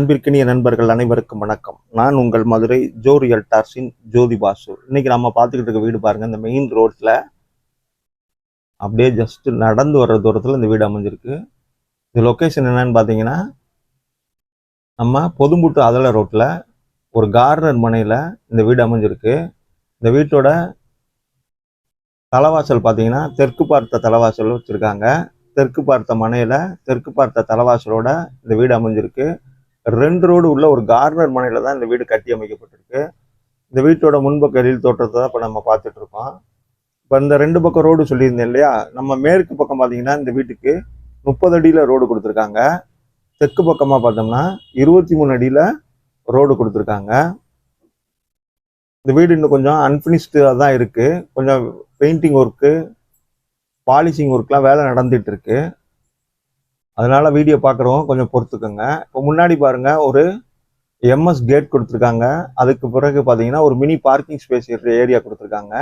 அன்பிற்கினிய நண்பர்கள் அனைவருக்கும் வணக்கம். நான் உங்கள் மதுரை ஜோ ரியல்டார்ஸின் ஜோதி பாசு. இன்னைக்கு நம்ம பார்த்துக்கிட்டு இருக்க வீடு பாருங்க இந்த மெயின் ரோட்ல அப்படியே ஜஸ்ட் நடந்து வர்ற தூரத்தில் இந்த வீடு அமைஞ்சிருக்கு. இது லொக்கேஷன் என்னன்னு பார்த்தீங்கன்னா நம்ம பொதும்புட்டு அதல ரோட்டில் ஒரு கார்னர் மனையில் இந்த வீடு அமைஞ்சிருக்கு. இந்த வீட்டோட தலைவாசல் பார்த்தீங்கன்னா தெற்கு பார்த்த தலைவாசல் வச்சுருக்காங்க. தெற்கு பார்த்த மனையில் தெற்கு பார்த்த தலைவாசலோட இந்த வீடு அமைஞ்சிருக்கு. ரெண்டு ரோடு உள்ள ஒரு கார்னர் மனையில தான் இந்த வீடு கட்டி அமைக்கப்பட்டிருக்கு. இந்த வீட்டோட முன்பக்கரில் தோற்றத்தை தான் இப்போ நம்ம பார்த்துட்டு இருக்கோம் இப்போ இந்த ரெண்டு பக்கம் ரோடு சொல்லியிருந்தேன் இல்லையா? நம்ம மேற்கு பக்கம் பார்த்தீங்கன்னா இந்த வீட்டுக்கு முப்பது அடியில் ரோடு கொடுத்துருக்காங்க. தெற்கு பக்கமாக பார்த்தோம்னா இருபத்தி மூணு அடியில் ரோடு கொடுத்துருக்காங்க. இந்த வீடு இன்னும் கொஞ்சம் அன்ஃபினிஷ்டாக தான் இருக்குது கொஞ்சம் பெயிண்டிங் ஒர்க்கு பாலிஷிங் ஒர்க்லாம் வேலை நடந்துட்டு அதனால வீடியோ பார்க்குறவங்க கொஞ்சம் பொறுத்துக்கோங்க. இப்போ முன்னாடி பாருங்க ஒரு எம்எஸ் கேட் கொடுத்துருக்காங்க. அதுக்கு பிறகு பார்த்தீங்கன்னா ஒரு மினி பார்க்கிங் ஸ்பேஸ் இருக்கிற ஏரியா கொடுத்துருக்காங்க.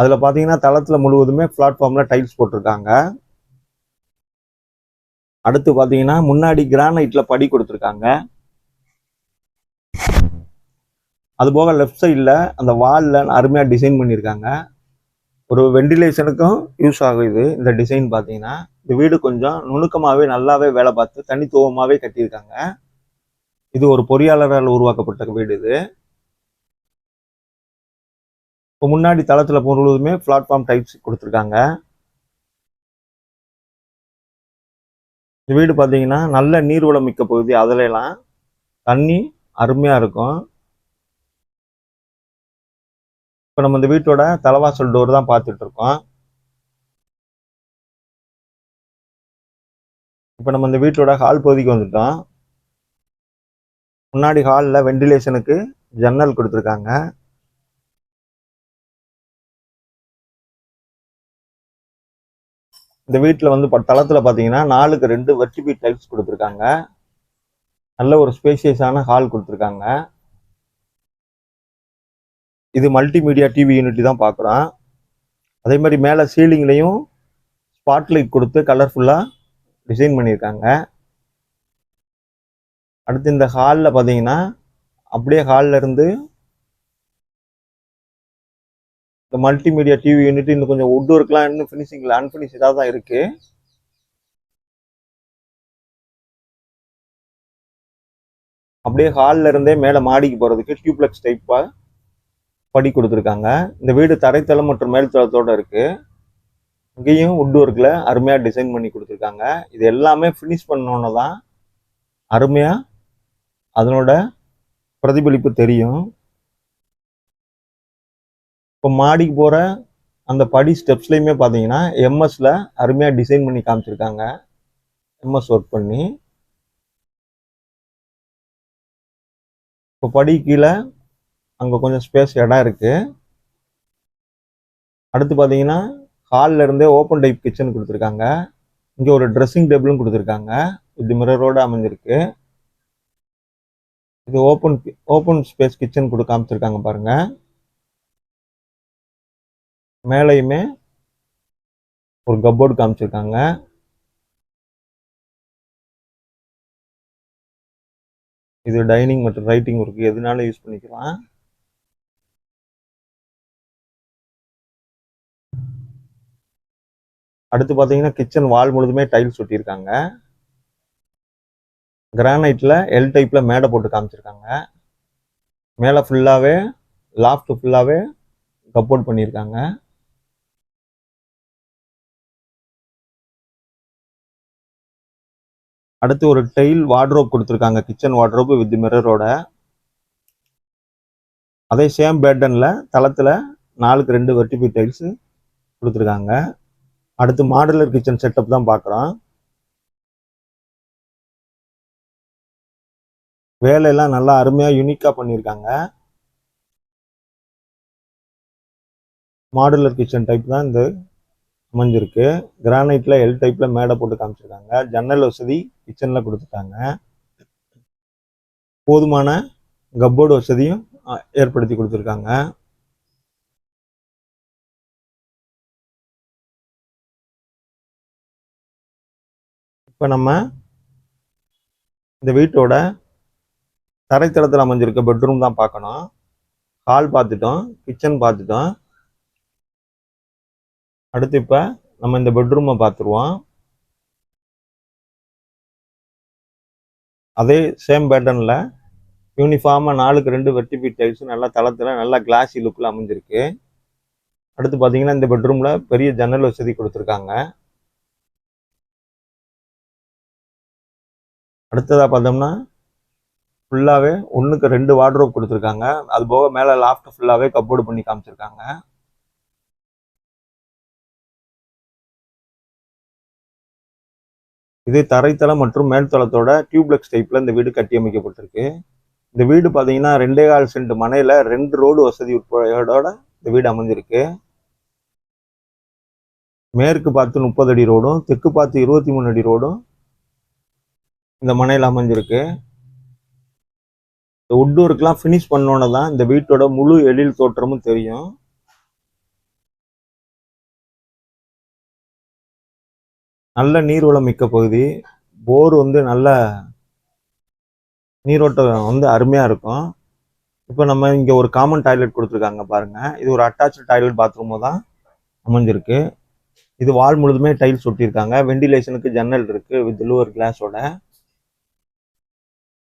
அதில் பார்த்தீங்கன்னா தளத்தில் முழுவதுமே பிளாட்ஃபார்மில் டைல்ஸ் போட்டிருக்காங்க. அடுத்து பார்த்தீங்கன்னா முன்னாடி கிரானைட்டில் படி கொடுத்துருக்காங்க. அது போக லெஃப்ட் சைடில் அந்த வாலில் அருமையாக டிசைன் பண்ணியிருக்காங்க. ஒரு வெண்டிலேஷனுக்கும் யூஸ் ஆகுது. இந்த டிசைன் பார்த்தீங்கன்னா இந்த வீடு கொஞ்சம் நுணுக்கமாகவே நல்லாவே வேலை பார்த்து தனித்துவமாகவே கட்டியிருக்காங்க. இது ஒரு பொறியாளரால் உருவாக்கப்பட்ட வீடு இது. இப்போ முன்னாடி தளத்தில் முழுவதுமே பிளாட்ஃபார்ம் டைப்ஸ் கொடுத்துருக்காங்க. இந்த வீடு பார்த்தீங்கன்னா நல்ல நீர்வளம் மிக்க பகுதி. அதுலலாம் தண்ணி அருமையாக இருக்கும். இப்போ நம்ம இந்த வீட்டோட தலைவாசல் டோர் தான் பார்த்துட்டு இருக்கோம் இப்போ நம்ம இந்த வீட்டோட ஹால் பகுதிக்கு வந்துட்டோம். முன்னாடி ஹாலில் வெண்டிலேஷனுக்கு ஜன்னல் கொடுத்துருக்காங்க. இந்த வீட்டில் வந்து ப- பார்த்தீங்கன்னா நாலுக்கு ரெண்டு வெர்டிபி டைல்ஸ் கொடுத்துருக்காங்க. நல்ல ஒரு ஸ்பேசியஸான ஹால் கொடுத்துருக்காங்க. இது மல்டிமீடியா டிவி யூனிட்டி தான் பார்க்குறோம் அதே மாதிரி மேலே சீலிங்லேயும் ஸ்பாட்லைட் கொடுத்து கலர்ஃபுல்லாக டிசைன் பண்ணியிருக்காங்க. அடுத்து இந்த ஹாலில் பார்த்தீங்கன்னா அப்படியே ஹாலில் இருந்து இந்த மல்டிமீடியா டிவி யூனிட் இன்னும் கொஞ்சம் உட் ஒர்க்லாம் இன்னும் ஃபினிஷிங்கில் அன்ஃபினிஷ்டாக தான் இருக்கு. அப்படியே ஹாலில் இருந்தே மேலே மாடிக்கு போகிறதுக்கு டியூப்ளெக்ஸ் டைப்பாக படி கொடுத்துருக்காங்க. இந்த வீடு தரைத்தளம் மற்றும் மேல்தளத்தோடு இருக்குது இங்கேயும் உட் ஒர்க்கில் அருமையாக டிசைன் பண்ணி கொடுத்துருக்காங்க. இது எல்லாமே ஃபினிஷ் பண்ணோன்னு தான் அருமையாக அதனோட பிரதிபலிப்பு தெரியும். இப்போ மாடிக்கு போகிற அந்த படி ஸ்டெப்ஸ்லையுமே பார்த்தீங்கன்னா எம்எஸில் அருமையாக டிசைன் பண்ணி காமிச்சிருக்காங்க. எம்எஸ் ஒர்க் பண்ணி. இப்போ படி கீழே அங்கே கொஞ்சம் ஸ்பேஸ் இடம் இருக்கு. அடுத்து பார்த்தீங்கன்னா ஹாலில் இருந்தே ஓப்பன் டைப் கிச்சன் கொடுத்துருக்காங்க. இங்கே ஒரு ட்ரெஸ்ஸிங் டேபிளும் கொடுத்துருக்காங்க. இது மிரரோடு அமைஞ்சிருக்கு. இது ஓப்பன் ஓப்பன் ஸ்பேஸ் கிச்சன் கொடு காமிச்சிருக்காங்க பாருங்க. மேலேயுமே ஒரு கப்போர்டு காமிச்சிருக்காங்க. இது டைனிங் மற்றும் ரைட்டிங் இருக்கு எதுனாலும் யூஸ் பண்ணிக்கலாம். அடுத்து பார்த்தீங்கன்னா கிச்சன் வால் முழுதுமே டைல்ஸ் ஒட்டியிருக்காங்க. கிரானைட்டில் எல் டைப்பில் மேடை போட்டு காமிச்சிருக்காங்க. மேலே ஃபுல்லாகவே லாஃப்ட் ஃபுல்லாகவே கப்போர்ட் பண்ணியிருக்காங்க. அடுத்து ஒரு டைல் வார்ட்ரோப் கொடுத்துருக்காங்க கிச்சன் வார்ட்ரோப் வித் மிரரோட அதே சேம் பேட்டனில் தளத்தில் நாலுக்கு ரெண்டு வெர்டிபி டைல்ஸ் கொடுத்துருக்காங்க. அடுத்து மாடுலர் கிச்சன் செட்டப் தான் பார்க்குறோம். வேலையெல்லாம் நல்லா அருமையாக யூனிக்காக பண்ணியிருக்காங்க. மாடுலர் கிச்சன் டைப் தான் இந்த அமைஞ்சிருக்கு. கிரானைட்டில் எல் டைப்பில் மேடை போட்டு காமிச்சிருக்காங்க. ஜன்னல் வசதி கிச்சனில் கொடுத்துட்டாங்க. போதுமான கப்போர்டு வசதியும் ஏற்படுத்தி கொடுத்துருக்காங்க. இப்போ நம்ம இந்த வீட்டோட தரைத்தளத்தில் அமைஞ்சிருக்க பெட்ரூம் தான் பார்க்கணும். ஹால் பார்த்துட்டோம் கிச்சன் பார்த்துட்டோம். அடுத்து இப்போ நம்ம இந்த பெட்ரூமை பார்த்துருவோம். அதே சேம் பேட்டர்னில் யூனிஃபார்மாக நாலுக்கு ரெண்டு வெட்டி பீட் டைல்ஸும் நல்லா தளத்தில் நல்லா கிளாஸி லுக்கில் அமைஞ்சிருக்கு. அடுத்து பார்த்தீங்கன்னா இந்த பெட்ரூமில் பெரிய ஜன்னல் வசதி கொடுத்துருக்காங்க. அடுத்ததாக பார்த்தோம்னா ஃபுல்லாகவே ஒன்றுக்கு ரெண்டு வார்ட்ரோப் கொடுத்துருக்காங்க. அது போக மேலே லாஃப்ட் ஃபுல்லாகவே கப்போர்டு பண்ணி காமிச்சிருக்காங்க. இது தரைத்தளம் மற்றும் மேல்தளத்தோட டியூப்ளெக்ஸ் டைப்பில் இந்த வீடு கட்டி அமைக்கப்பட்டிருக்கு. இந்த வீடு பார்த்தீங்கன்னா ரெண்டே கால் சென்ட் மனையில் ரெண்டு ரோடு வசதி உட்படையோட இந்த வீடு அமைஞ்சிருக்கு. மேற்கு பார்த்து முப்பது அடி ரோடும் தெற்கு பார்த்து இருபத்தி மூணு அடி ரோடும் இந்த மனையில் அமைஞ்சிருக்கு. இந்த உட் ஒர்க்லாம் ஃபினிஷ் பண்ணோன்னு தான் இந்த வீட்டோட முழு எழில் தோற்றமும் தெரியும். நல்ல நீர்வளம் மிக்க பகுதி. போர் வந்து நல்ல நீரோட்டம் வந்து அருமையாக இருக்கும். இப்போ நம்ம இங்கே ஒரு காமன் டாய்லெட் கொடுத்துருக்காங்க பாருங்க. இது ஒரு அட்டாச்சு டாய்லெட் பாத்ரூமும் தான் அமைஞ்சிருக்கு. இது வால் முழுதுமே டைல்ஸ் ஒட்டியிருக்காங்க. வெண்டிலேஷனுக்கு ஜன்னல் இருக்கு வித் லூவர் கிளாஸோட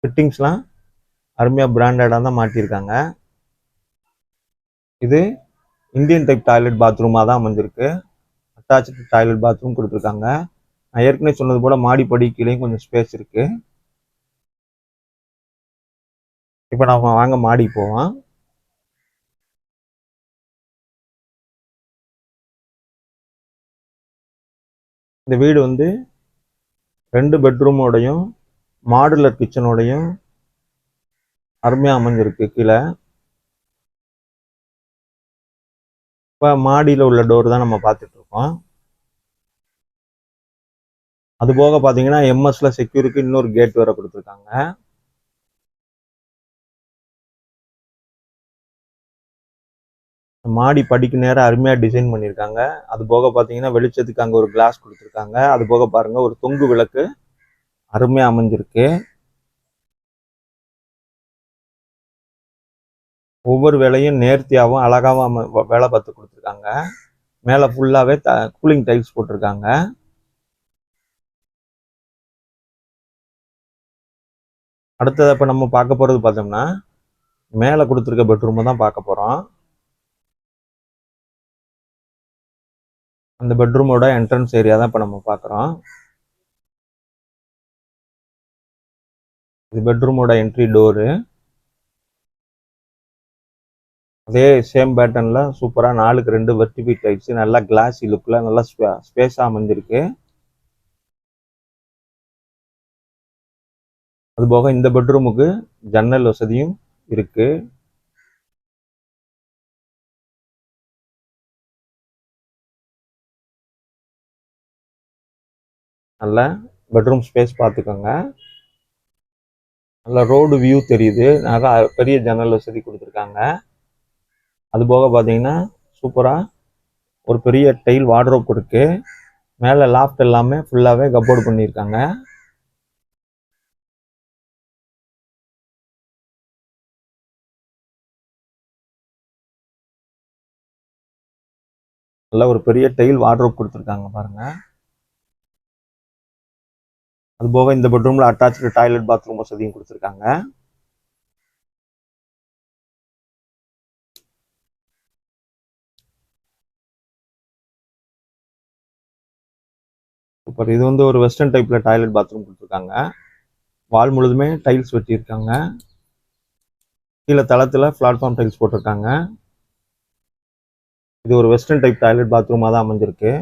ஃபிட்டிங்ஸ்லாம் அருமையாக பிராண்டடாக தான் மாட்டியிருக்காங்க. இது இந்தியன் டைப் டாய்லெட் பாத்ரூமாக தான் அமைஞ்சிருக்கு. அட்டாச்சு டாய்லெட் பாத்ரூம் கொடுத்துருக்காங்க. நான் ஏற்கனவே சொன்னது போல மாடிப்படி கீழேயும் கொஞ்சம் ஸ்பேஸ் இருக்கு. இப்போ நம்ம வாங்க மாடி போவோம். இந்த வீடு வந்து ரெண்டு பெட்ரூமோடையும் மாடுலர் கிச்சனோடையும் அருமையாக அமைஞ்சிருக்கு கீழே. இப்போ மாடியில் உள்ள டோர் தான் நம்ம பார்த்துட்டு இருக்கோம் அது போக பார்த்தீங்கன்னா எம்எஸ்ல செக்யூருக்கு இன்னொரு கேட் வேற கொடுத்துருக்காங்க. மாடி படிக்கு நேரம் அருமையாக டிசைன் பண்ணியிருக்காங்க அது போக பார்த்தீங்கன்னா வெளிச்சத்துக்கு அங்கே ஒரு கிளாஸ் கொடுத்துருக்காங்க. அது போக பாருங்க ஒரு தொங்கு விளக்கு. அருமையாக அமைஞ்சிருக்கு. ஒவ்வொரு வேலையும் நேர்த்தியாகவும் அழகாகவும் அம வேலை பார்த்து கொடுத்துருக்காங்க. மேலே ஃபுல்லாகவே த கூலிங் டைல்ஸ் போட்டிருக்காங்க. அடுத்தது இப்போ நம்ம பார்க்க போகிறது பார்த்தோம்னா மேலே கொடுத்துருக்க பெட்ரூமை தான் பார்க்க போகிறோம் அந்த பெட்ரூமோட என்ட்ரன்ஸ் ஏரியா தான் இப்போ நம்ம பார்க்குறோம். இது பெட்ரூமோட என்ட்ரி டோரு அதே சேம் பேட்டர்னில் சூப்பராக நாலுக்கு ரெண்டு வெர்டிபி டைப்ஸ் நல்லா கிளாஸி லுக்கில் நல்லா ஸ்பேஸாக அமைஞ்சிருக்கு. அது போக இந்த பெட்ரூமுக்கு ஜன்னல் வசதியும் இருக்கு. நல்ல பெட்ரூம் ஸ்பேஸ் பார்த்துக்கோங்க. நல்ல ரோடு வியூ தெரியுது. நல்லா பெரிய ஜன்னல் வசதி கொடுத்துருக்காங்க. அது போக பார்த்தீங்கன்னா சூப்பராக ஒரு பெரிய டைல் வார்ட்ரோப் இருக்கு. மேலே லாஃப்ட் எல்லாமே ஃபுல்லாகவே கப்போர்டு பண்ணியிருக்காங்க. நல்ல ஒரு பெரிய டைல் வார்ட்ரோப் கொடுத்துருக்காங்க பாருங்க. அது போக இந்த பெட்ரூம்ல அட்டாச்சு டாய்லெட் பாத்ரூம் வசதியும் கொடுத்துருக்காங்க. சூப்பர். இது வந்து ஒரு வெஸ்டர்ன் டைப்ல டாய்லெட் பாத்ரூம் கொடுத்துருக்காங்க. வால் முழுதுமே டைல்ஸ் வெட்டியிருக்காங்க. கீழே தளத்துல பிளாட்ஃபார்ம் டைல்ஸ் போட்டிருக்காங்க. இது ஒரு வெஸ்டர்ன் டைப் டாய்லெட் பாத்ரூமாக தான் அமைஞ்சிருக்கு.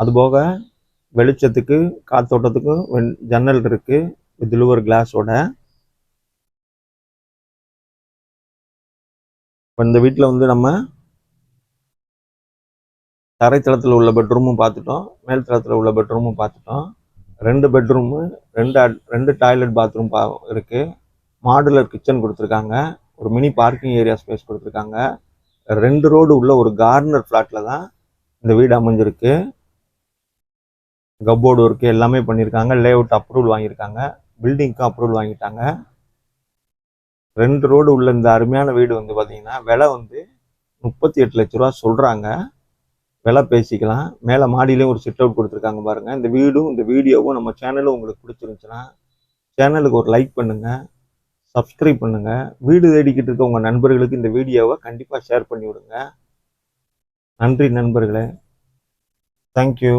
அது போக வெளிச்சத்துக்கு காத்தோட்டத்துக்கும் வெண் ஜன்னல் இருக்கு. வித் லூவர் கிளாஸோட இப்போ இந்த வீட்டில் வந்து நம்ம தரைத்தளத்தில் உள்ள பெட்ரூமும் பார்த்துட்டோம் மேல் தளத்தில் உள்ள பெட்ரூமும் பார்த்துட்டோம் ரெண்டு பெட்ரூமு ரெண்டு அட்- ரெண்டு டாய்லெட் பாத்ரூம் பா இருக்கு. மாடுலர் கிச்சன் கொடுத்துருக்காங்க. ஒரு மினி பார்க்கிங் ஏரியா ஸ்பேஸ் கொடுத்துருக்காங்க. ரெண்டு ரோடு உள்ள ஒரு கார்னர் ஃப்ளாட்டில் தான் இந்த வீடு அமைஞ்சிருக்கு. கப்போர்டு ஒர்க்கு எல்லாமே பண்ணியிருக்காங்க லே அவுட் அப்ரூவல் வாங்கியிருக்காங்க பில்டிங்க்கும் அப்ரூவல் வாங்கிட்டாங்க. ரெண்டு ரோடு உள்ள இந்த அருமையான வீடு வந்து பார்த்தீங்கன்னா விலை வந்து முப்பத்தி எட்டு லட்ச ரூபா சொல்கிறாங்க விலை பேசிக்கலாம். மேலே மாடியிலையும் ஒரு சிட் அவுட் கொடுத்துருக்காங்க பாருங்கள் இந்த வீடும் இந்த வீடியோவும் நம்ம சேனலும் உங்களுக்கு பிடிச்சிருந்துச்சுன்னா சேனலுக்கு ஒரு லைக் பண்ணுங்கள் சப்ஸ்கிரைப் பண்ணுங்கள் வீடு தேடிக்கிட்டு இருக்க உங்கள் நண்பர்களுக்கு இந்த வீடியோவை கண்டிப்பாக ஷேர் பண்ணி விடுங்க நன்றி நண்பர்களே. தேங்க்யூ